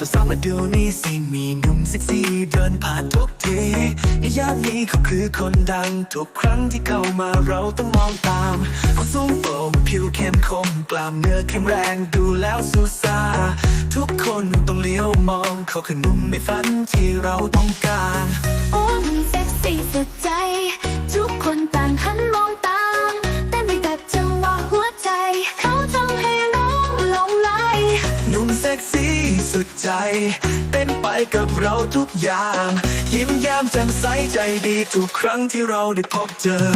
สาวมาดูนี่สิมีหนุ่มเซ็กซี่เดินผ่านทุกทีในย่านนี้เขาคือคนดัง ทุกครั้งที่เข้ามาเราต้องมองตามเขาสูงโปร่งผิวเข้มคมกล้ามเนื้อแข็งแรงดูแล้วสูซาทุกคนต้องเลี้ยวมองเขาคือหนุ่มในฝันที่เราต้องการ เป็นไปกับเราทุกอย่าง ยิ้มแย้มแจ่มใสใจดีทุกครั้งที่เราได้พบเจอ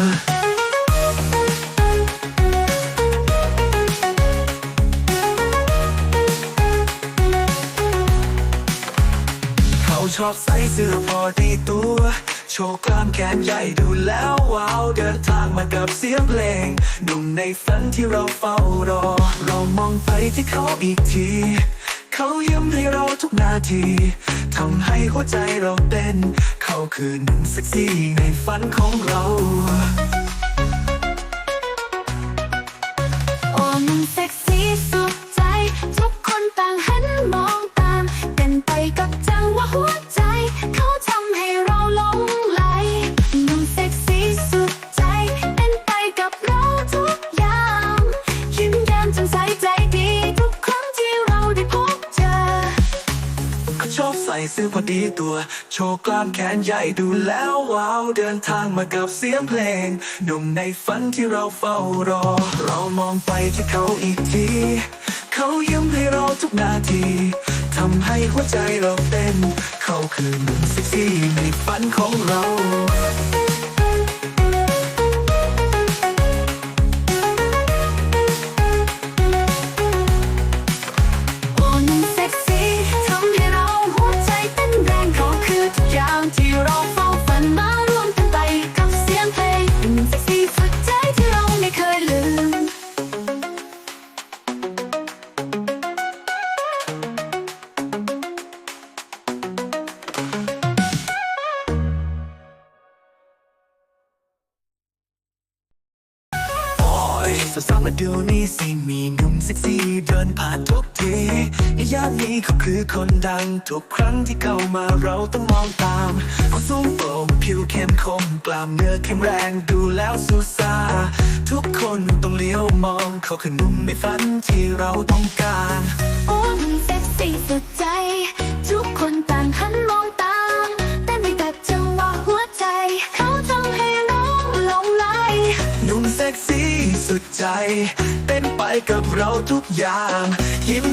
เขาชอบใส่เสื้อพอดีตัว โชว์กล้ามแขนใหญ่ดูแล้วว้าว เดินทางมากับเสียงเพลงหนุ่มในฝันที่เราเฝ้ารอ เรามองไปที่เขาอีกที เขายิ้มให้เราทุกนาทีทำให้หัวใจเราเต้น เขาคือหนุ่มเซ็กซี่ในฝันของเราโอ้มันเซ็กซี่สุดใจ ทุกคนต่างหันมองตามเต้นไปกับจังหวะหัวใจ เขาทำให้เราหลงไหลหนุ่มเซ็กซี่สุดใจเป็นไปกับเราทุกอย่าง ชอบใส่เสื้อพอดีตัว โชว์กล้ามแขนใหญ่ดูแล้วว้าว เดินทางมากับเสียงเพลงหนุ่มในฝันที่เราเฝ้ารอ เรามองไปที่เขาอีกที เขายิ้มให้เราทุกนาทีทำให้หัวใจเราเต้น เขาคือหนุ่มเซ็กซี่ในฝันของเรา สาวๆมาดูนี่สิมีหนุ่มเซ็กซี่เดินผ่านทุกทีในย่านนี้เขาคือคนดัง ทุกครั้งที่เข้ามาเราต้องมองตามเขาสูงโปร่งผิวเข้มคมกล้ามเนื้อแข็งแรงดูแล้วสูซาทุกคนต้องเลี้ยวมองเขาคือหนุ่มในฝันที่เราต้องการโอ้มันเซ็กซี่สุดใจ ทุกคนต่างหันมองตามเต้นไปกับจังหวะหัวใจ เขาทำให้น้องหลงไหลหนุ่มเซ็กซี่ สุดใจ เต้นไปกับเราทุกอย่าง ยิ้ม